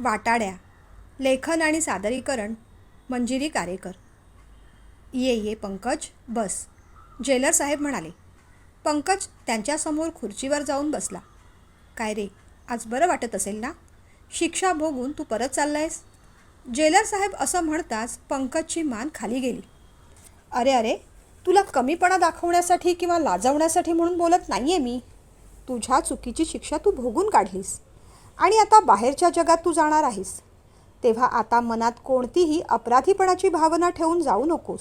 वाटाड्या लेखन आणि सादरीकरण मंजिरी कारेकर. ये ये पंकज बस. जेलर साहेब म्हणाले पंकज त्यांच्यासमोर खुर्चीवर जाऊन बसला. काय रे आज बरं वाटत असेल ना? शिक्षा भोगून तू परत चाललायस? जेलर साहेब असं म्हणताच पंकजची मान खाली गेली. अरे अरे तुला कमीपणा दाखवण्यासाठी किंवा लाजवण्यासाठी म्हणून बोलत नाही आहे मी. तुझ्या चुकीची शिक्षा तू भोगून काढलीस. आणि आता बाहेरच्या जगात तू जाणार आहेस. तेव्हा आता मनात कोणतीही अपराधीपणाची भावना ठेवून जाऊ नकोस.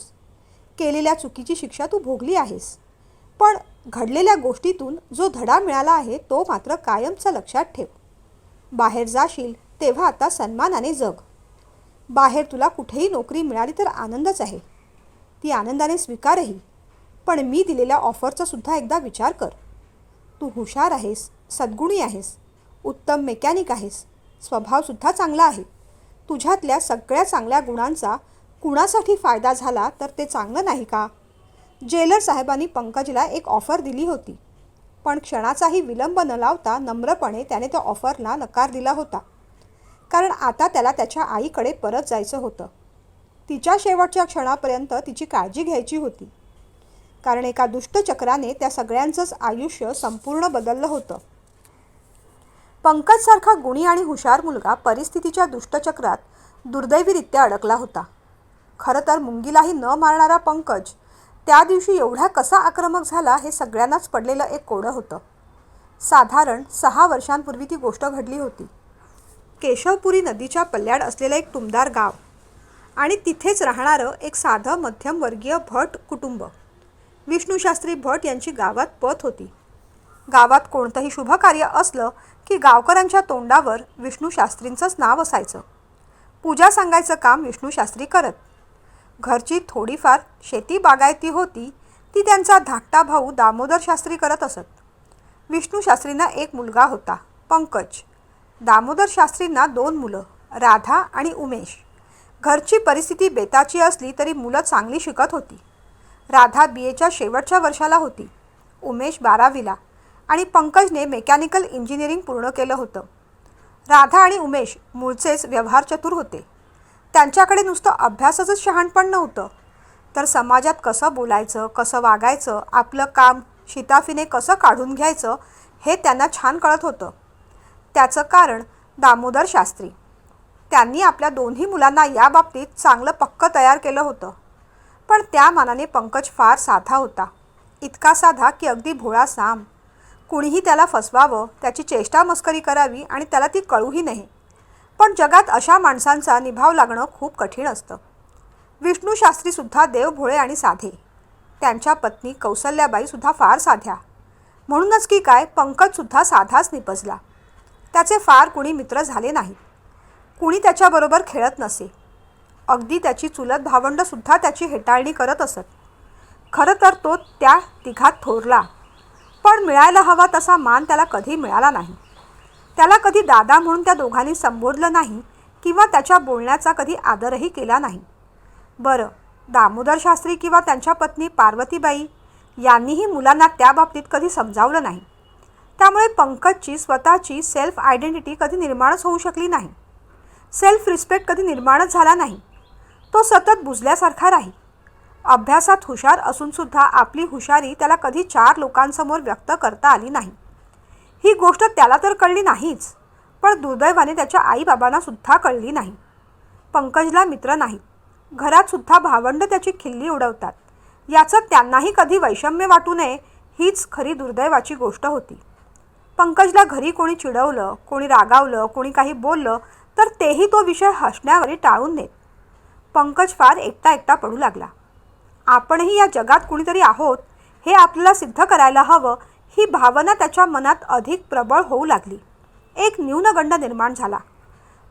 केलेल्या चुकीची शिक्षा तू भोगली आहेस. पण घडलेल्या गोष्टीतून जो धडा मिळाला आहे तो मात्र कायमचा लक्षात ठेव. बाहेर जाशील तेव्हा आता सन्मानाने जग. बाहेर तुला कुठेही नोकरी मिळाली तर आनंदच आहे. ती आनंदाने स्वीकारही. पण मी दिलेल्या ऑफरचा सुद्धा एकदा विचार कर. तू हुशार आहेस सद्गुणी आहेस. उत्तम मेकॅनिक आहेस. स्वभावसुद्धा चांगला आहे. तुझ्यातल्या सगळ्या चांगल्या गुणांचा कुणासाठी फायदा झाला तर ते चांगलं नाही का? जेलर साहेबांनी पंकजला एक ऑफर दिली होती. पण क्षणाचाही विलंब न लावता नम्रपणे त्याने त्या ऑफरला नकार दिला होता. कारण आता त्याला त्याच्या आईकडे परत जायचं होतं. तिच्या शेवटच्या क्षणापर्यंत तिची काळजी घ्यायची होती. कारण एका दुष्टचक्राने त्या सगळ्यांचंच आयुष्य संपूर्ण बदललं होतं. पंकजसारखा गुणी आणि हुशार मुलगा परिस्थितीच्या दुष्टचक्रात दुर्दैवीरित्या अडकला होता. खरं तर मुंगीलाही न मारणारा पंकज त्या दिवशी एवढा कसा आक्रमक झाला हे सगळ्यांनाच पडलेलं एक कोडं होतं. साधारण सहा वर्षांपूर्वी ती गोष्ट घडली होती. केशवपुरी नदीच्या पल्ल्याड असलेलं एक टुमदार गाव आणि तिथेच राहणारं एक साधं मध्यमवर्गीय भट कुटुंब. विष्णूशास्त्री भट यांची गावात पत होती. गावात कोणतंही शुभ कार्य असलं की गावकऱ्यांच्या तोंडावर विष्णूशास्त्रींचंच नाव असायचं. पूजा सांगायचं काम विष्णूशास्त्री करत. घरची थोडीफार शेती बागायती होती ती त्यांचा धाकटा भाऊ दामोदर शास्त्री करत असत. विष्णूशास्त्रींना एक मुलगा होता पंकज. दामोदर शास्त्रींना दोन मुलं राधा आणि उमेश. घरची परिस्थिती बेताची असली तरी मुलं चांगली शिकत होती. राधा बी एच्या शेवटच्या वर्षाला होती. उमेश बारावीला. आणि पंकजने मेकॅनिकल इंजिनिअरिंग पूर्ण केलं होतं. राधा आणि उमेश मूळचेच व्यवहार चतुर होते. त्यांच्याकडे नुसतं अभ्यासाचंच शहाणपण नव्हतं. तर समाजात कसं बोलायचं कसं वागायचं आपलं काम शिताफीने कसं काढून घ्यायचं हे त्यांना छान कळत होतं. त्याचं कारण दामोदर शास्त्री. त्यांनी आपल्या दोन्ही मुलांना या बाबतीत चांगलं पक्क तयार केलं होतं. पण त्या मानाने पंकज फार साधा होता. इतका साधा की अगदी भोळा साम कुणीही त्याला फसवावं त्याची चेष्टा मस्करी करावी आणि त्याला ती कळूही नाही. पण जगात अशा माणसांचा निभाव लागणं खूप कठीण असतं. विष्णू शास्त्रीसुद्धा देवभोळे आणि साधे. त्यांच्या पत्नी कौसल्याबाईसुद्धा फार साध्या. म्हणूनच की काय पंकजसुद्धा साधाच निपजला. त्याचे फार कुणी मित्र झाले नाहीत कुणी त्याच्याबरोबर खेळत नसे. अगदी त्याची चुलत भावंडंसुद्धा त्याची हेटाळणी करत असत. खरं तर तो त्या तिघात थोरला. पण मिळायला हवा तसा मान त्याला कधी मिळाला नाही. त्याला कधी दादा म्हणून त्या दोघांनी संबोधलं नाही किंवा त्याच्या बोलण्याचा कधी आदरही केला नाही. बरं दामोदर शास्त्री किंवा त्यांच्या पत्नी पार्वतीबाई यांनीही मुलांना त्या बाबतीत कधी समजावलं नाही. त्यामुळे पंकजची स्वतःची सेल्फ आयडेंटिटी कधी निर्माणच होऊ शकली नाही. सेल्फ रिस्पेक्ट कधी निर्माणच झाला नाही. तो सतत बुजल्यासारखा राही अभ्यासात हुशार असूनसुद्धा आपली हुशारी त्याला कधी चार लोकांसमोर व्यक्त करता आली नाही. ही गोष्ट त्याला तर कळली नाहीच पण दुर्दैवाने त्याच्या आईबाबांना सुद्धा कळली नाही. पंकजला मित्र नाही घरातसुद्धा भावंड त्याची खिल्ली उडवतात. याचं त्यांनाही कधी वैषम्य वाटू नये हीच खरी दुर्दैवाची गोष्ट होती. पंकजला घरी कोणी चिडवलं कोणी रागावलं कोणी काही बोललं तर तेही तो विषय हसण्यावरी टाळून देत. पंकज फार एकटा एकटा पडू लागला. आपणही या जगात कुणीतरी आहोत हे आपल्याला सिद्ध करायला हवं ही भावना त्याच्या मनात अधिक प्रबळ होऊ लागली. एक न्यूनगंड निर्माण झाला.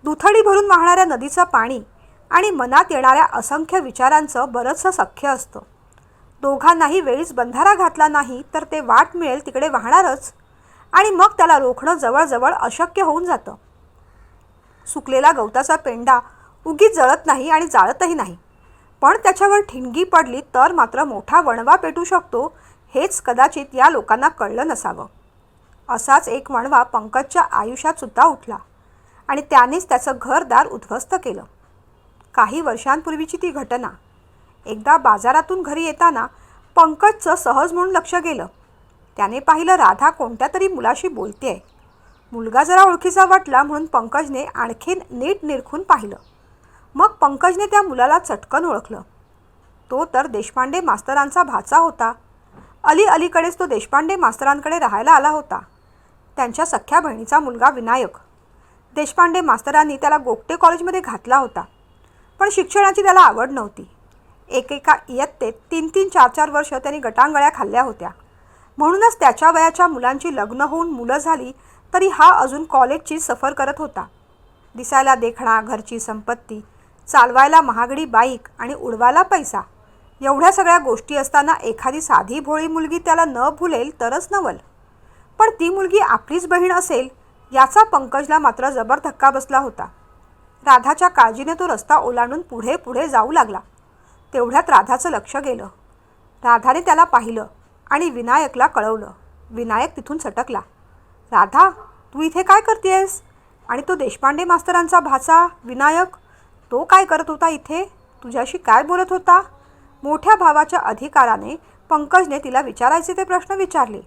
दुथडी भरून वाहणाऱ्या नदीचं पाणी आणि मनात येणाऱ्या असंख्य विचारांचं बरंचसं सख्य असतं. दोघांनाही वेळीच बंधारा घातला नाही तर ते वाट मिळेल तिकडे वाहणारच आणि मग त्याला रोखणं जवळजवळ अशक्य होऊन जातं. सुकलेला गवताचा पेंडा उगीच जळत नाही आणि जाळतही नाही. पण त्याच्यावर ठिणगी पडली तर मात्र मोठा वणवा पेटू शकतो हेच कदाचित या लोकांना कळलं नसावं. असाच एक वणवा पंकजच्या आयुष्यात सुद्धा उठला आणि त्यानेच त्याचं घरदार उद्ध्वस्त केलं. काही वर्षांपूर्वीची ती घटना. एकदा बाजारातून घरी येताना पंकजचं सहज म्हणून लक्ष गेलं. त्याने पाहिलं राधा कोणत्या तरी मुलाशी आहे मुलगा जरा ओळखीचा वाटला म्हणून पंकजने आणखीन नीट निरखून पाहिलं. मग पंकजने त्या मुलाला चटकन ओळखलं. तो तर देशपांडे मास्तरांचा भाचा होता. अली अलीकडेच तो देशपांडे मास्तरांकडे राहायला आला होता. त्यांच्या सख्ख्या बहिणीचा मुलगा विनायक. देशपांडे मास्तरांनी त्याला गोपटे कॉलेजमध्ये घातला होता. पण शिक्षणाची त्याला आवड नव्हती. एकेका इयत्तेत तीन तीन चार चार वर्ष त्यांनी गटांगळ्या खाल्ल्या होत्या. म्हणूनच त्याच्या वयाच्या मुलांची लग्न होऊन मुलं झाली तरी हा अजून कॉलेजची सफर करत होता. दिसायला देखणा घरची संपत्ती चालवायला महागडी बाईक आणि उडवायला पैसा. एवढ्या सगळ्या गोष्टी असताना एखादी साधी भोळी मुलगी त्याला न भुलेल तरच नवल. पण ती मुलगी आपलीच बहीण असेल याचा पंकजला मात्र जबर धक्का बसला होता. राधाच्या काळजीने तो रस्ता ओलांडून पुढे पुढे जाऊ लागला. तेवढ्यात राधाचं लक्ष गेलं. राधाने त्याला पाहिलं आणि विनायकला कळवलं. विनायक तिथून सटकला. राधा तू इथे काय करतेस आणि तो देशपांडे मास्तरांचा भाचा विनायक तो काय करत होता इथे? तुझ्याशी काय बोलत होता? मोठ्या भावाच्या अधिकाराने पंकजने तिला विचारायचे ते प्रश्न विचारले.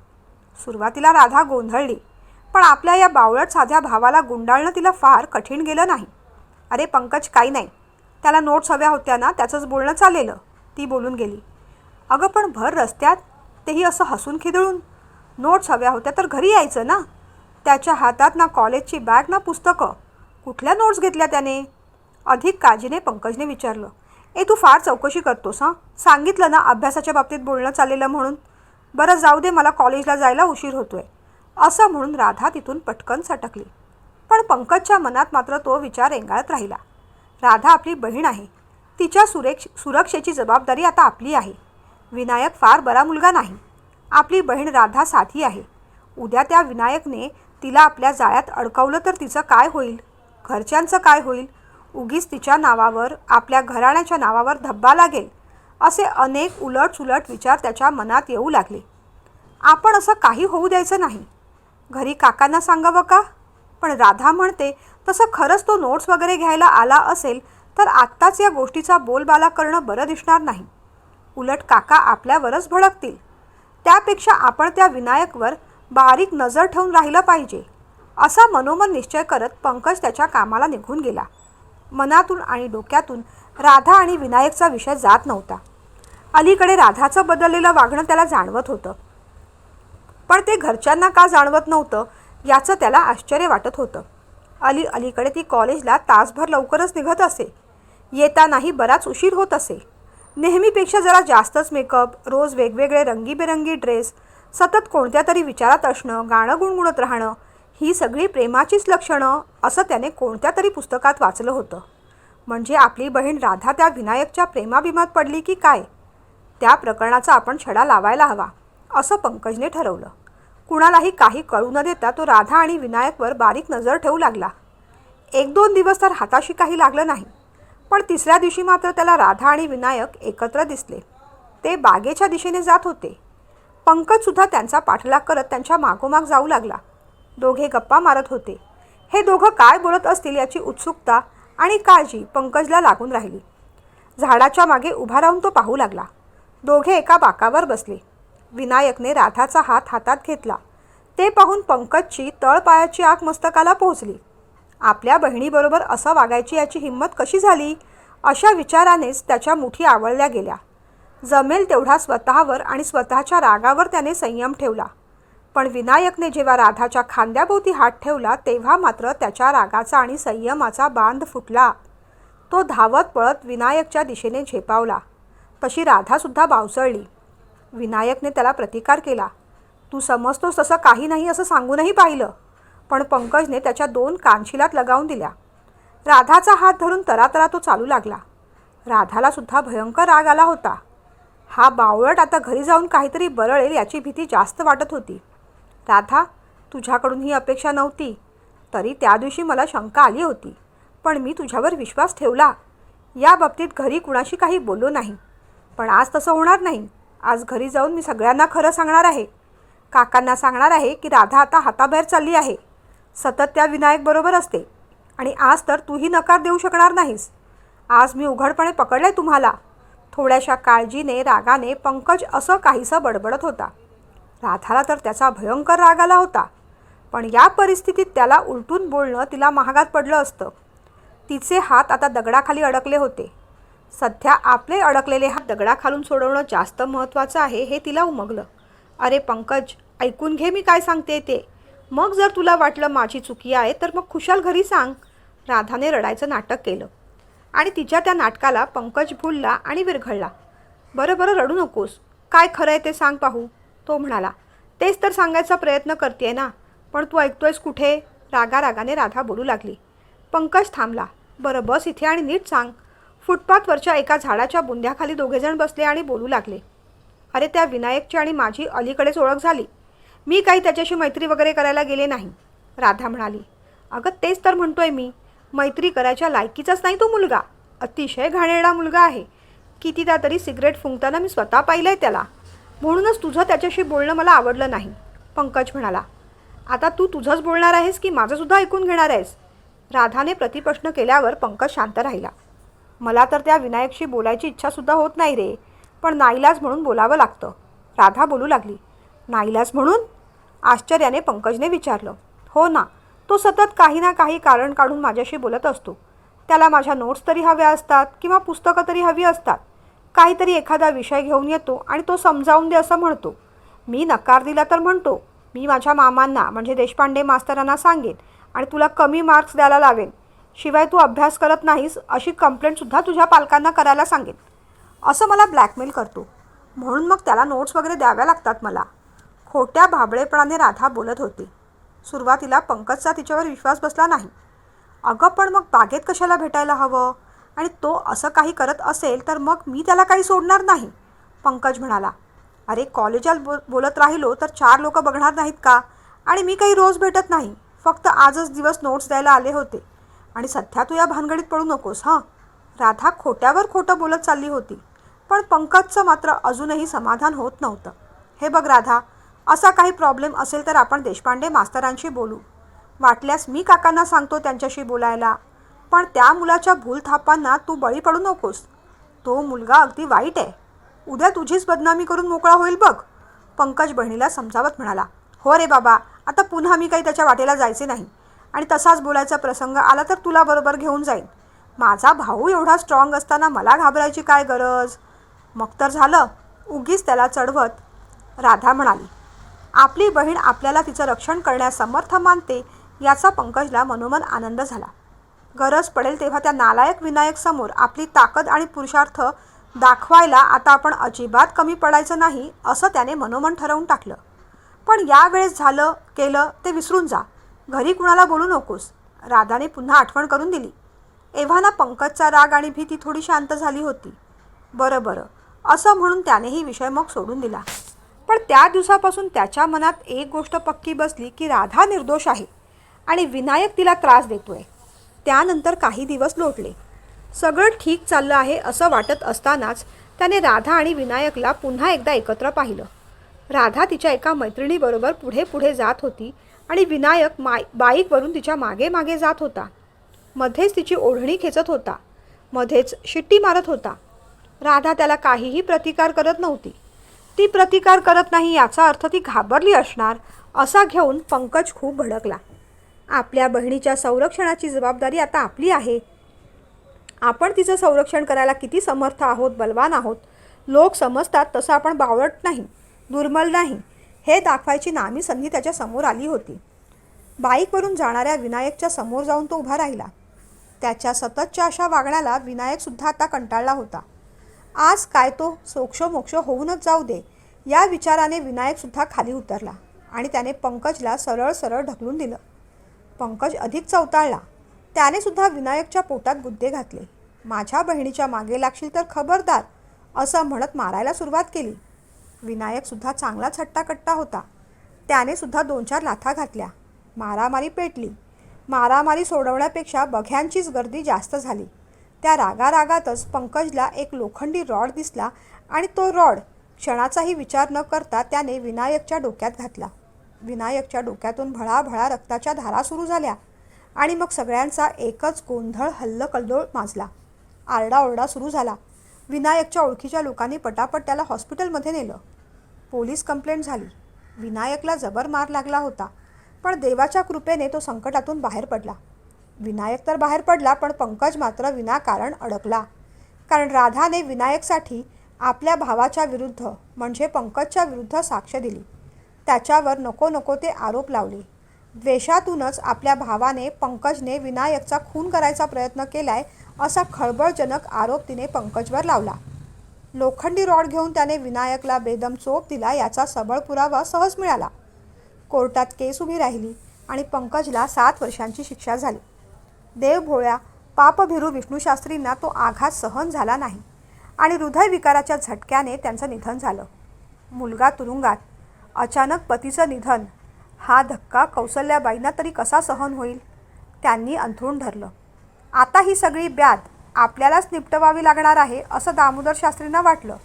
सुरुवातीला राधा गोंधळली पण आपल्या या बावळट साध्या भावाला गुंडाळणं तिला फार कठीण गेलं नाही. अरे पंकज काही नाही. त्याला नोट्स हव्या होत्या ना त्याचंच बोलणं चाललेलं. ती बोलून गेली. अगं पण भर रस्त्यात तेही असं हसून खिदळून. नोट्स हव्या होत्या तर घरी यायचं ना? त्याच्या हातात ना कॉलेजची बॅग ना पुस्तकं. कुठल्या नोट्स घेतल्या त्याने? अधिक काळजीने पंकजने विचारलं ए तू फार चौकशी करतोस हां? सांगितलं ना अभ्यासाच्या बाबतीत बोलणं चाललेलं म्हणून? बरं जाऊ दे मला कॉलेजला जायला उशीर होतोय. असं म्हणून राधा तिथून पटकन सटकली. पण पंकजच्या मनात मात्र तो विचार रेंगाळत राहिला. राधा आपली बहीण आहे. तिच्या सुरेक्ष सुरक्षेची जबाबदारी आता आपली आहे. विनायक फार बरा मुलगा नाही. आपली बहीण राधा साथी आहे. उद्या त्या विनायकने तिला आपल्या जाळ्यात अडकवलं तर तिचं काय होईल? घरच्यांचं काय होईल? उगीच तिच्या नावावर आपल्या घराण्याच्या नावावर धब्बा लागेल असे अनेक उलट सुलट विचार त्याच्या मनात येऊ लागले. आपण असं काही होऊ द्यायचं नाही. घरी काकांना सांगावं का? पण राधा म्हणते तसं खरंच तो नोट्स वगैरे घ्यायला आला असेल तर आत्ताच या गोष्टीचा बोलबाला करणं बरं दिसणार नाही. उलट काका आपल्यावरच भडकतील. त्यापेक्षा आपण त्या विनायकवर बारीक नजर ठेवून राहिलं पाहिजे. असा मनोमन निश्चय करत पंकज त्याच्या कामाला निघून गेला. मनातून आणि डोक्यातून राधा आणि विनायकचा विषय जात नव्हता. अलीकडे राधाचं बदललेलं वागणं त्याला जाणवत होतं. पण ते घरच्यांना का जाणवत नव्हतं याचं त्याला आश्चर्य वाटत होतं. अली अलीकडे ती कॉलेजला तासभर लवकरच निघत असे. येतानाही बराच उशीर होत असे. नेहमीपेक्षा जरा जास्तच मेकअप रोज वेगवेगळे रंगीबेरंगी ड्रेस सतत कोणत्या तरी विचारात असणं गाणं गुणगुणत राहणं ही सगळी प्रेमाचीच लक्षणं असं त्याने कोणत्या तरी पुस्तकात वाचलं होतं. म्हणजे आपली बहीण राधा त्या विनायकच्या प्रेमाभिमात पडली की काय? त्या प्रकरणाचा आपण छडा लावायला हवा असं पंकजने ठरवलं. कुणालाही काही कळू न देता तो राधा आणि विनायकवर बारीक नजर ठेवू लागला. एक दोन दिवस तर हाताशी काही लागलं नाही पण तिसऱ्या दिवशी मात्र त्याला राधा आणि विनायक एकत्र दिसले. ते बागेच्या दिशेने जात होते. पंकजसुद्धा त्यांचा पाठलाग करत त्यांच्या मागोमाग जाऊ लागला. दोघे गप्पा मारत होते. हे दोघं काय बोलत असतील याची उत्सुकता आणि काळजी पंकजला लागून राहिली. झाडाच्या मागे उभा राहून तो पाहू लागला. दोघे एका बाकावर बसले. विनायकने राधाचा हात हातात घेतला. ते पाहून पंकजची तळपायाची आग मस्तकाला पोहोचली. आपल्या बहिणीबरोबर असं वागायची याची हिंमत कशी झाली? अशा विचारानेच त्याच्या मुठी आवळल्या गेल्या. जमेल तेवढा स्वतःवर आणि स्वतःच्या रागावर त्याने संयम ठेवला. पण विनायकने जेव्हा राधाच्या खांद्याभोवती हात ठेवला तेव्हा मात्र त्याच्या रागाचा आणि संयमाचा बांध फुटला. तो धावत पळत विनायकच्या दिशेने झेपावला. तशी राधासुद्धा बावसळली. विनायकने त्याला प्रतिकार केला. तू समजतोस तसं काही नाही असं सांगूनही पाहिलं. पण पंकजने त्याच्या दोन कानशिलात लगावून दिल्या. राधाचा हात धरून तरातरा तो चालू लागला. राधालासुद्धा भयंकर राग आला होता. हा बावळट आता घरी जाऊन काहीतरी बरळेल याची भीती जास्त वाटत होती. राधा तुझ्याकडून ही अपेक्षा नव्हती. तरी त्या दिवशी मला शंका आली होती पण मी तुझ्यावर विश्वास ठेवला. या बाबतीत घरी कुणाशी काही बोललो नाही. पण आज तसं होणार नाही. आज घरी जाऊन मी सगळ्यांना खरं सांगणार आहे. काकांना सांगणार आहे की राधा आता हाताबाहेर चालली आहे. सतत त्या विनायकबरोबर असते. आणि आज तर तूही नकार देऊ शकणार नाहीस. आज मी उघडपणे पकडले तुम्हाला. थोड्याशा काळजीने रागाने पंकज असं काहीसं बडबडत होता. राधाला तर त्याचा भयंकर राग आला होता. पण या परिस्थितीत त्याला उलटून बोलणं तिला महागात पडलं असतं. तिचे हात आता दगडाखाली अडकले होते. सध्या आपले अडकलेले हात दगडाखालून सोडवणं जास्त महत्त्वाचं आहे हे तिला उमगलं. अरे पंकज ऐकून घे मी काय सांगते ते. मग जर तुला वाटलं माझी चुकी आहे तर मग खुशाल घरी सांग. राधाने रडायचं नाटक केलं. आणि तिच्या त्या नाटकाला पंकज भुलला आणि विरघळला. बरं बरं रडू नकोस. काय खरं आहे ते सांग पाहू. तो म्हणाला तेच तर सांगायचा प्रयत्न करते ना पण तू ऐकतोयस कुठे? रागा रागाने राधा बोलू लागली. पंकज थांबला बरं बस इथे आणि नीट सांग. फुटपाथवरच्या एका झाडाच्या बुंद्याखाली दोघेजण बसले आणि बोलू लागले अरे त्या विनायकची आणि माझी अलीकडेच ओळख झाली. मी काही त्याच्याशी मैत्री वगैरे करायला गेले नाही. राधा म्हणाली अगं तेच तर म्हणतोय मी. मैत्री करायच्या लायकीचाच नाही तो मुलगा. अतिशय घाणेरडा मुलगा आहे. कितीदा तरी सिगरेट फुंकताना मी स्वतः पाहिलं आहे त्याला. म्हणूनच तुझं त्याच्याशी बोलणं मला आवडलं नाही. पंकज म्हणाला आता तू तुझंच बोलणार आहेस की माझंसुद्धा ऐकून घेणार आहेस? राधाने प्रतिप्रश्न केल्यावर पंकज शांत राहिला. मला तर त्या विनायकशी बोलायची इच्छासुद्धा होत नाही रे पण नाईलाज म्हणून बोलावं लागतं. राधा बोलू लागली. नाईलाज म्हणून? आश्चर्याने पंकजने विचारलं. हो ना तो सतत काही ना काही कारण काढून माझ्याशी बोलत असतो. त्याला माझ्या नोट्स तरी हव्या असतात किंवा पुस्तकं तरी हवी असतात. काहीतरी एखादा विषय घेऊन येतो आणि तो समजावून दे असं म्हणतो. मी नकार दिला तर म्हणतो. मी माझ्या मामांना म्हणजे देशपांडे मास्तरांना सांगेन आणि तुला कमी मार्क्स द्यायला लावेन शिवाय तू अभ्यास करत नाहीस अशी कंप्लेंटसुद्धा तुझ्या पालकांना करायला सांगेन. असं मला ब्लॅकमेल करतो. म्हणून मग त्याला नोट्स वगैरे द्याव्या लागतात मला. खोट्या भाबळेपणाने राधा बोलत होती. सुरुवातीला पंकजचा तिच्यावर विश्वास बसला नाही. अगं पण मग बागेत कशाला भेटायला हवं? आणि तो असं काही करत असेल तर मग मी त्याला काही सोडणार नाही. पंकज म्हणाला अरे कॉलेजात बो बोलत राहिलो तर चार लोक बघणार नाहीत का? आणि मी काही रोज भेटत नाही. फक्त आजच दिवस नोट्स द्यायला आले होते. आणि सध्या तू या भानगडीत पडू नकोस हां? राधा खोट्यावर खोटं बोलत चालली होती. पण पंकजचं मात्र अजूनही समाधान होत नव्हतं. हे बघ राधा असा काही प्रॉब्लेम असेल तर आपण देशपांडे मास्तरांशी बोलू. वाटल्यास मी काकांना सांगतो त्यांच्याशी बोलायला. पण त्या मुलाच्या भूलथापांना तू बळी पडू नकोस. तो मुलगा अगदी वाईट आहे. उद्या तुझीच बदनामी करून मोकळा होईल बघ. पंकज बहिणीला समजावत म्हणाला हो रे बाबा आता पुन्हा मी काही त्याच्या वाटेला जायचे नाही. आणि तसाच बोलायचा प्रसंग आला तर तुला बरोबर घेऊन जाईन. माझा भाऊ एवढा स्ट्रॉंग असताना मला घाबरायची काय गरज मग तर झालं. उगीच त्याला चढवत राधा म्हणाली आपली बहीण आपल्याला तिचं रक्षण करण्यास समर्थ मानते याचा पंकजला मनोमन आनंद झाला. गरज पडेल तेव्हा त्या नालायक विनायक समोर आपली ताकद आणि पुरुषार्थ दाखवायला आता आपण अजिबात कमी पडायचं नाही असं त्याने मनोमन ठरवून टाकलं. पण यावेळेस झालं केलं ते विसरून जा. घरी कुणाला बोलू नकोस. राधाने पुन्हा आठवण करून दिली. एव्हाना पंकजचा राग आणि भीती थोडी शांत झाली होती. बरं बरं. असं म्हणून त्यानेही विषय मग सोडून दिला. पण त्या दिवसापासून त्याच्या मनात एक गोष्ट पक्की बसली की राधा निर्दोष आहे आणि विनायक तिला त्रास देतोय. त्यानंतर काही दिवस लोटले. सगळं ठीक चाललं आहे असं वाटत असतानाच त्याने राधा आणि विनायकला पुन्हा एकदा एकत्र पाहिलं. राधा तिच्या एका मैत्रिणीबरोबर पुढे पुढे जात होती आणि विनायक माय बाईकवरून तिच्यामागे मागे जात होता. मध्येच तिची ओढणी खेचत होता. मध्येच शिट्टी मारत होता. राधा त्याला काहीही प्रतिकार करत नव्हती. ती प्रतिकार करत नाही याचा अर्थ ती घाबरली असणार असा घेऊन पंकज खूप भडकला. आपल्या बहिणीच्या संरक्षणाची जबाबदारी आता आपली आहे. आपण तिचं संरक्षण करायला किती समर्थ आहोत बलवान आहोत? लोक समजतात तसं आपण बावळट नाही दुर्मल नाही. हे दाखवायची नामी संधी त्याच्यासमोर आली होती. बाईकवरून जाणाऱ्या विनायकच्या समोर जाऊन तो उभा राहिला. त्याच्या सततच्या अशा वागण्याला विनायकसुद्धा आता कंटाळला होता. आज काय तो सोक्षमोक्ष होऊनच जाऊ दे या विचाराने विनायकसुद्धा खाली उतरला आणि त्याने पंकजला सरळ सरळ ढकलून दिलं. पंकज अधिक चवताळला त्याने सुद्धा विनायकच्या पोटात गुद्दे घातले. माझ्या बहिणीच्या मागे लागशील तर खबरदार असं म्हणत मारायला सुरुवात केली. विनायकसुद्धा चांगलाच हट्टाकट्टा होता. त्याने सुद्धा दोन चार लाथा घातल्या. मारामारी पेटली. मारामारी सोडवण्यापेक्षा बघ्यांचीच गर्दी जास्त झाली. त्या रागारागातच पंकजला एक लोखंडी रॉड दिसला आणि तो रॉड क्षणाचाही विचार न करता त्याने विनायकच्या डोक्यात घातला. विनायकच्या डोक्यातून भळाभळा रक्ताच्या धारा सुरू झाल्या आणि मग सगळ्यांचा एकच गोंधळ हल्लकल्लोळ माजला. आरडाओरडा सुरू झाला. विनायकच्या ओळखीच्या लोकांनी पटापट त्याला हॉस्पिटलमध्ये नेलं. पोलीस कंप्लेंट झाली. विनायकला जबर मार लागला होता पण देवाच्या कृपेने तो संकटातून बाहेर पडला. विनायक तर बाहेर पडला पण पंकज मात्र विनाकारण अडकला. कारण राधाने विनायकसाठी आपल्या भावाच्या विरुद्ध म्हणजे पंकजच्या विरुद्ध साक्ष दिली. त्याच्यावर नको नको ते आरोप लावले. द्वेषातूनच आपल्या भावाने पंकजने विनायकचा खून करायचा प्रयत्न केलाय असा खळबळजनक आरोप तिने पंकजवर लावला. लोखंडी रॉड घेऊन त्याने विनायकला बेदम चोप दिला याचा सबळ पुरावा सहज मिळाला. कोर्टात केस उभी राहिली आणि पंकजला सात वर्षांची शिक्षा झाली. देवभोळ्या पापभिरू विष्णूशास्त्रींना तो आघात सहन झाला नाही आणि हृदयविकाराच्या झटक्याने त्यांचं निधन झालं. मुलगा तुरुंगात अचानक पतीचं निधन. हा धक्का कौसल्याबाईंना तरी कसा सहन होईल? त्यांनी अंथरूण धरलं. आता ही सगळी ब्याद आपल्यालाच निपटवावी लागणार आहे असं दामोदर शास्त्रींना वाटलं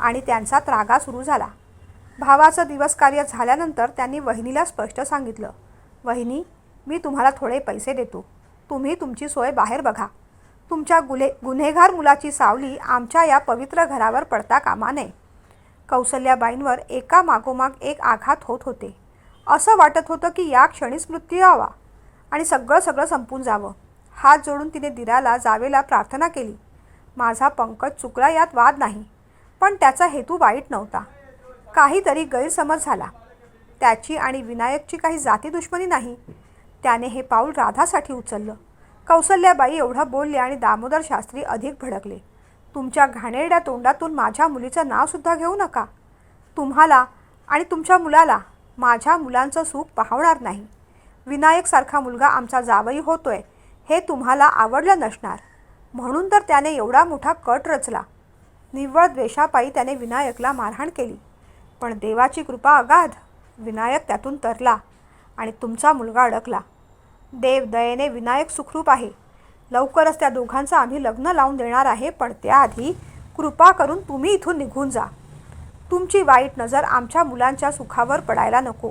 आणि त्यांचा त्रागा सुरू झाला. भावाचं दिवस कार्य झाल्यानंतर त्यांनी वहिनीला स्पष्ट सांगितलं वहिनी मी तुम्हाला थोडे पैसे देतो. तुम्ही तुमची सोय बाहेर बघा. तुमच्या गुन्हे गुन्हेगार मुलाची सावली आमच्या या पवित्र घरावर पडता कामा नये. कौसल्याबाईंवर एका मागोमाग एक आघात होत होते. असं वाटत होतं की या क्षणीच मृत्यू यावा आणि सगळं सगळं संपून जावं. हात जोडून तिने दिराला जावेला प्रार्थना केली. माझा पंकज चुकला यात वाद नाही पण त्याचा हेतू वाईट नव्हता. काहीतरी गैरसमज झाला. त्याची आणि विनायकची काही जाती दुश्मनी नाही. त्याने हे पाऊल राधासाठी उचललं. कौसल्याबाई एवढं बोलले आणि दामोदर शास्त्री अधिक भडकले. तुमच्या घाणेरड्या तोंडातून माझ्या मुलीचं नावसुद्धा घेऊ नका. तुम्हाला आणि तुमच्या मुलाला माझ्या मुलांचं सुख पाहणार नाही. विनायकसारखा मुलगा आमचा जावई होतोय हे तुम्हाला आवडलं नसणार. म्हणून तर त्याने एवढा मोठा कट रचला. निव्वळ द्वेषापायी त्याने विनायकला मारहाण केली. पण देवाची कृपा अगाध विनायक त्यातून तरला आणि तुमचा मुलगा अडकला. देव दयेने विनायक सुखरूप आहे. लवकरच त्या दोघांचं आम्ही लग्न लावून देणार आहे पण त्याआधी कृपा करून तुम्ही इथून निघून जा. तुमची वाईट नजर आमच्या मुलांच्या सुखावर पडायला नको.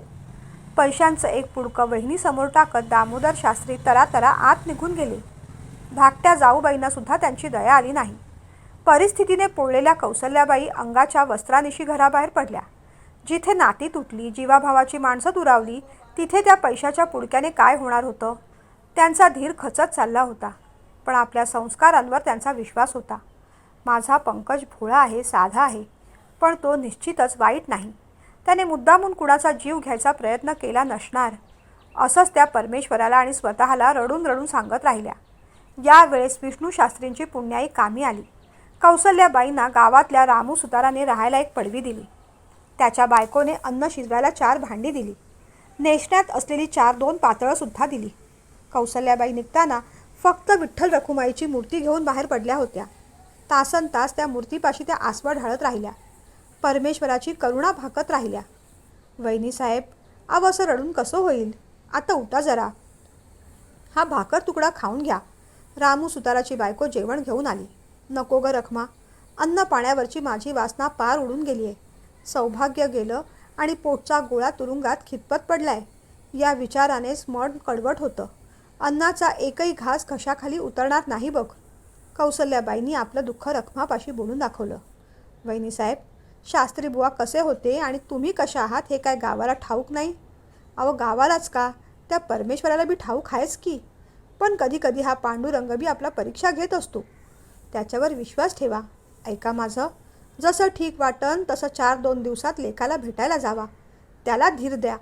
पैशांचं एक पुडकं वहिनीसमोर टाकत दामोदर शास्त्री तरातरा आत निघून गेले. धाकट्या जाऊबाईंनासुद्धा त्यांची दया आली नाही. परिस्थितीने पोळलेल्या कौसल्याबाई अंगाच्या वस्त्रानिशी घराबाहेर पडल्या. जिथे नाती तुटली जीवाभावाची माणसं दुरावली तिथे त्या पैशाच्या पुडक्याने काय होणार होतं? त्यांचा धीर खचत चालला होता. पण आपल्या संस्कारांवर त्यांचा विश्वास होता. माझा पंकज भोळा आहे साधा आहे पण तो निश्चितच वाईट नाही. त्याने मुद्दामून कुणाचा जीव घ्यायचा प्रयत्न केला नसणार. असंच त्या परमेश्वराला आणि स्वतःला रडून रडून सांगत राहिल्या. यावेळेस विष्णू शास्त्रींची पुण्याई कामी आली. कौसल्याबाईंना गावातल्या रामू सुताराने राहायला एक पडवी दिली. त्याच्या बायकोने अन्न शिजवायला चार भांडी दिली. नेसण्यात असलेली चार दोन पातळंसुद्धा दिली. कौसल्याबाई निघताना फक्त विठ्ठल रखुमाईची मूर्ती घेऊन बाहेर पडल्या होत्या. तासन तास त्या मूर्तीपाशी त्या आसवा ढाळत राहिल्या. परमेश्वराची करुणा भाकत राहिल्या. वहिनीसाहेब अव असं रडून कसं होईल? आता उठा जरा. हा भाकर तुकडा खाऊन घ्या. रामू सुताराची बायको जेवण घेऊन आली. नको ग रखमा. अन्न पाण्यावरची माझी वासना पार उडून गेली आहे सौभाग्य गेलं आणि पोटचा गोळा तुरुंगात खितपत पडलाय. या विचारानेच मन कडवट होतं. अन्नाचा एकही घास कशाखाली उतरणार नाही बघ. कौसल्याबाईंनी आपलं दुःख रखमापाशी बोलून दाखवलं. वहिनीसाहेब शास्त्री बुवा कसे होते आणि तुम्ही कशा आहात हे काय गावाला ठाऊक नाही? अहो गावालाच का? त्या परमेश्वराला बी ठाऊक आहेच की. पण कधीकधी हा पांडुरंग बी आपला परीक्षा घेत असतो. त्याच्यावर विश्वास ठेवा. ऐका माझं. जसं ठीक वाटन तसं चार दोन दिवसात लेखाला भेटायला जावा. त्याला धीर द्या.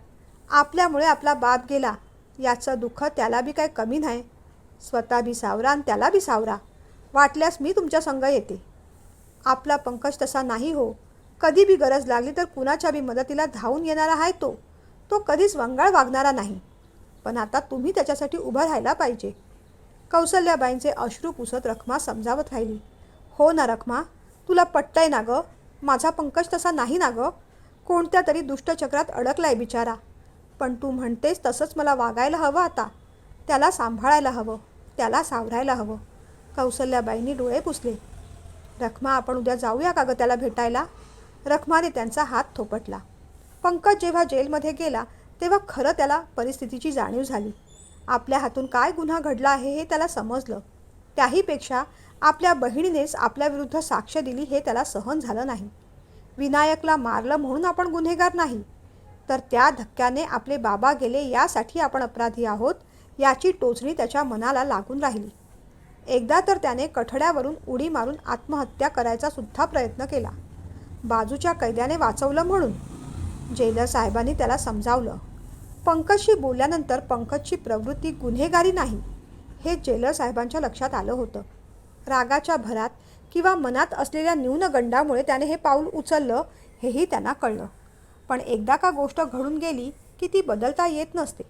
आपल्यामुळे आपला बाप गेला. याचं दुःख त्याला बी काय कमी नाही. स्वतः बी सावरा आणि त्याला बी सावरा. वाटल्यास मी तुमच्या संग येते. आपला पंकज तसा नाही हो. कधी बी गरज लागली तर कुणाच्या बी मदतीला धावून येणारा आहे तो. तो कधीच वंगाळ वागणारा नाही. पण आता तुम्ही त्याच्यासाठी उभं राहायला पाहिजे. कौसल्याबाईंचे अश्रू पुसत रखमा समजावत राहिली. हो ना रखमा तुला पटतंय ना गं? माझा पंकज तसा नाही ना गं? कोणत्या तरी दुष्टचक्रात अडकलाय बिचारा. पण तू म्हणतेस तसंच मला वागायला हवं आता. त्याला सांभाळायला हवं त्याला सावरायला हवं. कौसल्याबाईंनी डोळे पुसले. रखमा आपण उद्या जाऊया का गं त्याला भेटायला? रखमाने त्यांचा हात थोपटला. पंकज जेव्हा जेलमध्ये गेला तेव्हा खरं त्याला परिस्थितीची जाणीव झाली. आपल्या हातून काय गुन्हा घडला आहे हे त्याला समजलं. त्याहीपेक्षा आपल्या बहिणीनेच आपल्याविरुद्ध साक्ष दिली हे त्याला सहन झालं नाही. विनायकला मारलं म्हणून आपण गुन्हेगार नाही. तर त्या धक्क्याने आपले बाबा गेले यासाठी आपण अपराधी आहोत याची टोचणी त्याच्या मनाला लागून राहिली. एकदा तर त्याने कठड्यावरून उडी मारून आत्महत्या करायचा सुद्धा प्रयत्न केला. बाजूच्या कैद्याने वाचवलं म्हणून. जेलर साहेबांनी त्याला समजावलं. पंकजशी बोलल्यानंतर पंकजची प्रवृत्ती गुन्हेगारी नाही हे जेलर साहेबांच्या लक्षात आलं होतं. रागाच्या भरात किंवा मनात असलेल्या न्यूनगंडामुळे त्याने हे पाऊल उचललं हेही त्यांना कळलं. पण एकदा का गोष्ट घडून गेली की ती बदलता येत नसते.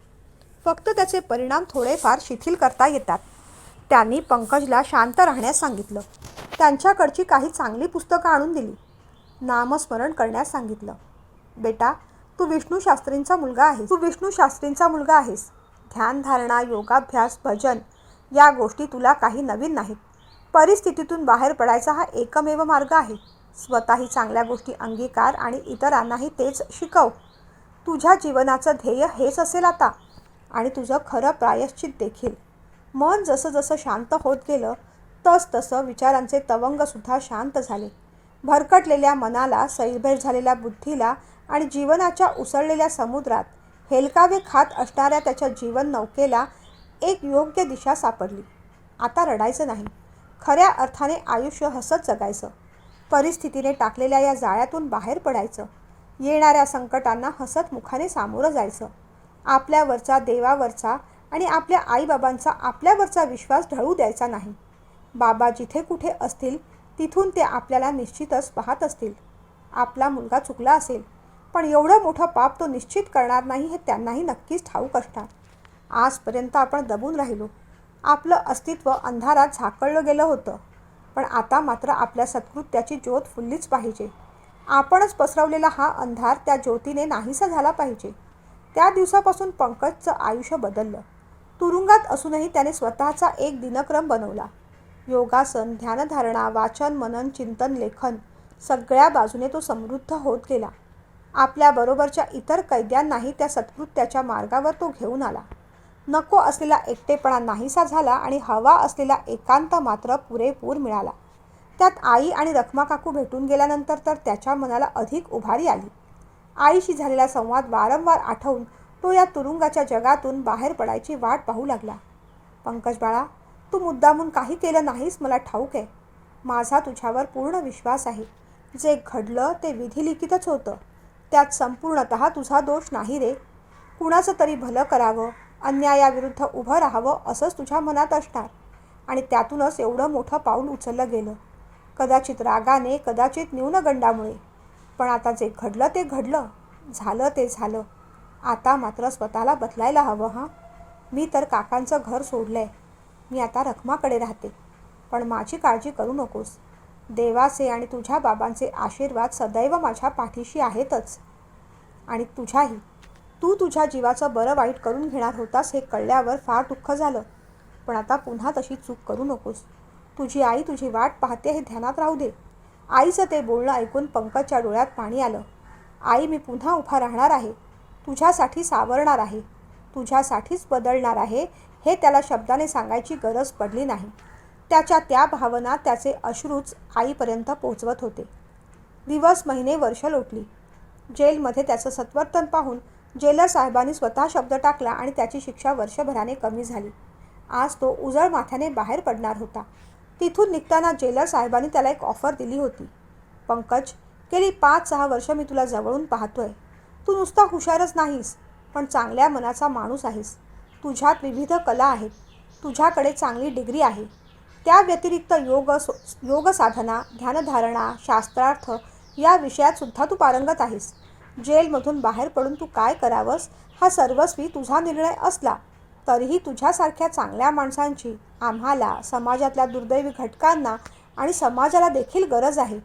फक्त त्याचे परिणाम थोडेफार शिथिल करता येतात. त्यांनी पंकजला शांत राहण्यास सांगितलं. त्यांच्याकडची काही चांगली पुस्तकं आणून दिली. नामस्मरण करण्यास सांगितलं. बेटा तू विष्णू शास्त्रींचा मुलगा आहेस. तू विष्णू शास्त्रींचा मुलगा आहेस. ध्यानधारणा योगाभ्यास भजन या गोष्टी तुला काही नवीन नाहीत. परिस्थितीतून बाहेर पडायचा हा एकमेव मार्ग आहे. स्वतःही चांगल्या गोष्टी अंगीकार आणि इतरांनाही तेच शिकव. तुझ्या जीवनाचं ध्येय हेच असेल आता. आणि तुझं खरं प्रायश्चित देखील. मन जसं जसं शांत होत गेलं तस तसं विचारांचे तवंगसुद्धा शांत झाले. भरकटलेल्या मनाला सैरभैर झालेल्या बुद्धीला आणि जीवनाच्या उसळलेल्या समुद्रात हेलकावे खात असणाऱ्या त्याच्या जीवन नौकेला एक योग्य दिशा सापडली. आता रडायचं नाही. खऱ्या अर्थाने आयुष्य हसत जगायचं. परिस्थितीने टाकलेल्या या जाळ्यातून बाहेर पडायचं. येणाऱ्या संकटांना हसत मुखाने सामोरं जायचं. आपल्यावरचा देवावरचा आणि आपल्या आईबाबांचा आपल्यावरचा विश्वास ढळू द्यायचा नाही. बाबा जिथे कुठे असतील तिथून ते आपल्याला निश्चितच पाहत असतील. आपला मुलगा चुकला असेल पण एवढं मोठं पाप तो निश्चित करणार नाही हे त्यांनाही नक्कीच ठाऊक असणार. आजपर्यंत आपण दबून राहिलो. आपलं अस्तित्व अंधारात झाकळलं गेलं होतं. पण आता मात्र आपल्या सत्कृत्याची ज्योत फुललीच पाहिजे. आपणच पसरवलेला हा अंधार त्या ज्योतीने नाहीसा झाला पाहिजे. त्या दिवसापासून पंकजचं आयुष्य बदललं. तुरुंगात असूनही त्याने स्वतःचा एक दिनक्रम बनवला. योगासन ध्यानधारणा वाचन मनन चिंतन लेखन सगळ्या बाजूने तो समृद्ध होत गेला. आपल्याबरोबरच्या इतर कैद्यांनाही त्या सत्कृत्याच्या मार्गावर तो घेऊन आला. नको असलेला एकटेपणा नाहीसा झाला आणि हवा असलेला एकांत मात्र पुरेपूर मिळाला. त्यात आई आणि रखमा काकू भेटून गेल्यानंतर तर त्याच्या मनाला अधिक उभारी आली. आईशी झालेला संवाद वारंवार आठवून तो या तुरुंगाच्या जगातून बाहेर पडायची वाट पाहू लागला. पंकज बाळा तू मुद्दामून काही केलं नाहीस मला ठाऊक आहे. माझा तुझ्यावर पूर्ण विश्वास आहे. जे घडलं ते विधिलिखितच होतं. त्यात संपूर्णत तुझा दोष नाही रे. कुणाचं तरी भलं करावं अन्यायाविरुद्ध उभं राहावं असंच तुझ्या मनात असणार. आणि त्यातूनच एवढं मोठं पाऊल उचललं गेलं. कदाचित रागाने कदाचित न्यूनगंडामुळे. पण आता जे घडलं ते घडलं. झालं ते झालं. आता मात्र स्वतःला बदलायला हवं हां? मी तर काकांचं घर सोडलं आहे मी आता रखमाकडे राहते. पण माझी काळजी करू नकोस. देवाचे आणि तुझ्या बाबांचे आशीर्वाद सदैव माझ्या पाठीशी आहेतच. आणि तुझ्याही तू तुझ्या जीवाचं बरं वाईट करून घेणार होतास हे कळल्यावर फार दुःख झालं. पण आता पुन्हा तशी चूक करू नकोस. तुझी आई तुझी वाट पाहते हे ध्यानात राहू दे. आईचं ते बोलणं ऐकून पंकजच्या डोळ्यात पाणी आलं. आई मी पुन्हा उभा राहणार आहे. तुझ्यासाठी सावरणार आहे. तुझ्यासाठीच बदलणार आहे हे त्याला शब्दाने सांगायची गरज पडली नाही. त्याच्या त्या भावना त्याचे अश्रूच आईपर्यंत पोचवत होते. दिवस महिने वर्ष लोटली. जेलमध्ये त्याचं सत्वर्तन पाहून जेलर साहेबांनी स्वतः शब्द टाकला आणि त्याची शिक्षा वर्षभराने कमी झाली. आज तो उजळ माथ्याने बाहेर पडणार होता. तिथून निघताना जेलर साहेबांनी त्याला एक ऑफर दिली होती. पंकज गेली पाच सहा वर्ष मी तुला जवळून पाहतोय. तू नुसता हुशारच नाहीस पण चांगल्या मनाचा माणूस आहेस. तुझ्यात विविध कला आहेत. तुझ्याकडे चांगली डिग्री आहे. त्या व्यतिरिक्त योग सो योग साधना ध्यानधारणा शास्त्रार्थ या विषयात सुद्धा तू पारंगत आहेस. जेलमधून बाहेर पडून तू काय करावंस? हा सर्वस्वी तुझा निर्णय असला तरीही तुझ्यासारख्या चांगल्या माणसांची आम्हाला समाजातल्या दुर्दैवी घटकांना आणि समाजाला देखील गरज आहे.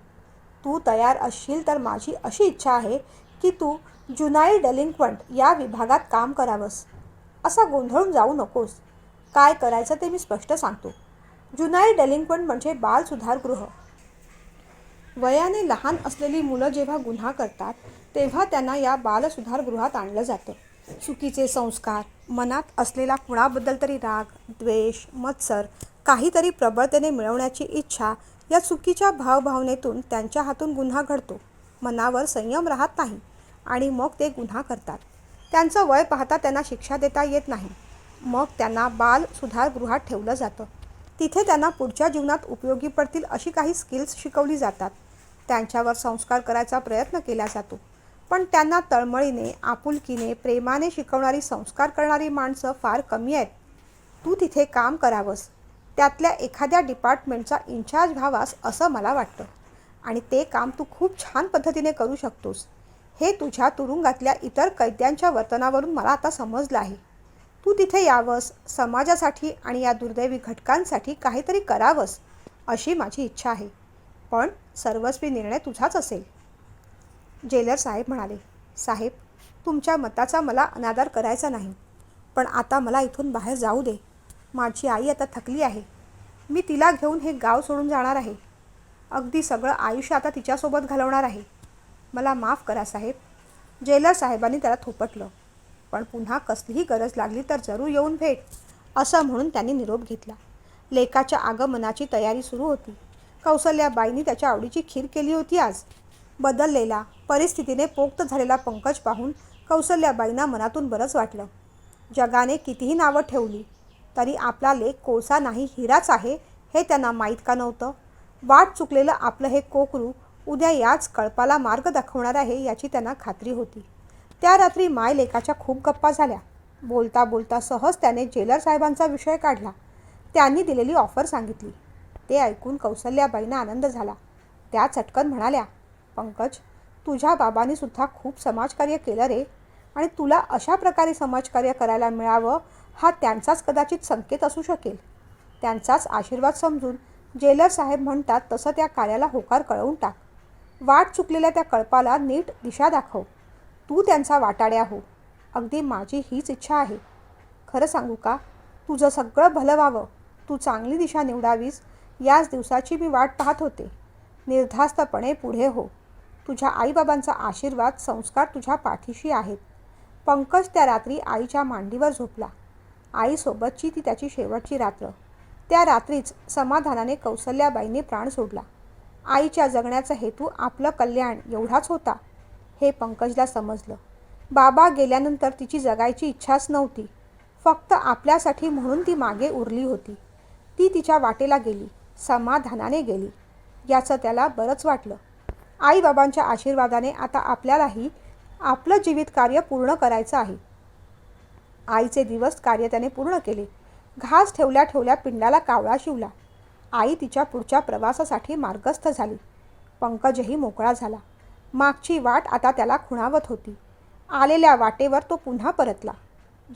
तू तयार असशील तर माझी अशी इच्छा आहे की तू जुनाई डेलिंक्वंट या विभागात काम करावंस. असा गोंधळून जाऊ नकोस. काय करायचं ते मी स्पष्ट सांगतो. जुनाई डेलिंक्वंट म्हणजे बाल सुधारगृह वयाने लहान असलेली मुलं जेव्हा गुन्हा करतात तेव्हा त्यांना या बालसुधारगृहात आणलं जातं. चुकीचे संस्कार मनात असलेला कुणाबद्दल तरी राग द्वेष मत्सर काहीतरी प्रबळतेने मिळवण्याची इच्छा या चुकीच्या भावभावनेतून त्यांच्या हातून गुन्हा घडतो. मनावर संयम राहत नाही आणि मग ते गुन्हा करतात. त्यांचं वय पाहता त्यांना शिक्षा देता येत नाही. मग त्यांना बाल सुधारगृहात ठेवलं जातं. तिथे त्यांना पुढच्या जीवनात उपयोगी पडतील अशी काही स्किल्स शिकवली जातात. त्यांच्यावर संस्कार करायचा प्रयत्न केला जातो. पण त्यांना तळमळीने आपुलकीने प्रेमाने शिकवणारी संस्कार करणारी माणसं फार कमी आहेत. तू तिथे काम करावंस. त्यातल्या एखाद्या डिपार्टमेंटचा इन्चार्ज व्हावास असं मला वाटतं. आणि ते काम तू खूप छान पद्धतीने करू शकतोस. हे तुझ्या तुरुंगातल्या इतर कैद्यांच्या वर्तनावरून मला आता समजलं आहे. तू तिथे यावंस समाजासाठी आणि या दुर्दैवी घटकांसाठी काहीतरी करावंस अशी माझी इच्छा आहे. पण सर्वस्वी निर्णय तुझाच असेल. जेलर साहेब म्हणाले साहेब तुमच्या मताचा मला अनादर करायचा नाही पण आता मला इथून बाहेर जाऊ दे. माझी आई आता थकली आहे. मी तिला घेऊन हे गाव सोडून जाणार आहे. अगदी सगळं आयुष्य आता तिच्यासोबत घालवणार आहे. मला माफ करा साहेब. जेलर साहेबांनी त्याला थोपटलं. पण पुन्हा कसलीही गरज लागली तर जरूर येऊन भेट असं म्हणून त्यांनी निरोप घेतला. लेकाच्या आगमनाची तयारी सुरू होती. कौसल्याबाईंनी त्याच्या आवडीची खीर केली होती आज. बदललेला परिस्थितीने पोक्त झालेला पंकज पाहून कौसल्याबाईंना मनातून बरंच वाटलं. जगाने कितीही नावं ठेवली तरी आपला लेख कोळसा नाही हिराच आहे हे त्यांना माहीत का नव्हतं? वाट चुकलेलं आपलं हे कोकरू उद्या याच कळपाला मार्ग दाखवणार आहे याची त्यांना खात्री होती. त्या रात्री माय लेखाच्या खूप गप्पा झाल्या. बोलता बोलता सहज त्याने जेलर साहेबांचा विषय काढला. त्यांनी दिलेली ऑफर सांगितली. ते ऐकून कौसल्याबाईंना आनंद झाला. त्या चटकन म्हणाल्या पंकज तुझ्या बाबांनी सुद्धा खूप समाजकार्य केलं रे. आणि तुला अशा प्रकारे समाजकार्य करायला मिळावं हा त्यांचाच कदाचित संकेत असू शकेल. त्यांचाच आशीर्वाद समजून जेलर साहेब म्हणतात तसं त्या कार्याला होकार कळवून टाक. वाट चुकलेल्या त्या कळपाला नीट दिशा दाखव. तू त्यांचा वाटाड्या हो. अगदी माझी हीच इच्छा आहे. खरं सांगू का? तुझं सगळं भलं व्हावं तू चांगली दिशा निवडावीस. याच दिवसाची मी वाट पाहत होते. निर्धास्तपणे पुढे हो. तुझ्या आईबाबांचा आशीर्वाद संस्कार तुझ्या पाठीशी आहेत. पंकज त्या रात्री आईच्या मांडीवर झोपला. आईसोबतची ती त्याची शेवटची रात्र. त्या रात्रीच समाधानाने कौसल्याबाईंनी प्राण सोडला. आईच्या जगण्याचा हेतू आपलं कल्याण एवढाच होता हे पंकजला समजलं. बाबा गेल्यानंतर तिची जगायची इच्छाच नव्हती. फक्त आपल्यासाठी म्हणून ती मागे उरली होती. ती तिच्या वाटेला गेली समाधानाने गेली. याचं त्याला बरंच वाटलं. आईबाबांच्या आशीर्वादाने आता आपल्यालाही आपलं जीवित कार्य पूर्ण करायचं आहे. आईचे दिवस कार्य त्याने पूर्ण केले. घास ठेवल्या ठेवल्या पिंडाला कावळा शिवला. आई तिच्या पुढच्या प्रवासासाठी मार्गस्थ झाली. पंकजही मोकळा झाला. मागची वाट आता त्याला खुणावत होती. आलेल्या वाटेवर तो पुन्हा परतला.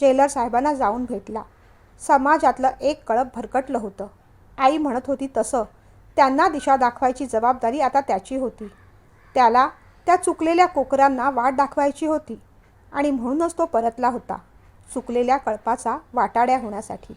जेलर साहेबांना जाऊन भेटला. समाजातलं एक कळप भरकटलं होतं. आई म्हणत होती तसं. त्यांना दिशा दाखवायची जबाबदारी आता त्याची होती. त्याला त्या चुकलेल्या कोकरांना वाट दाखवायची होती आणि म्हणूनच तो परतला होता चुकलेल्या कळपाचा वाटाड्या होण्यासाठी.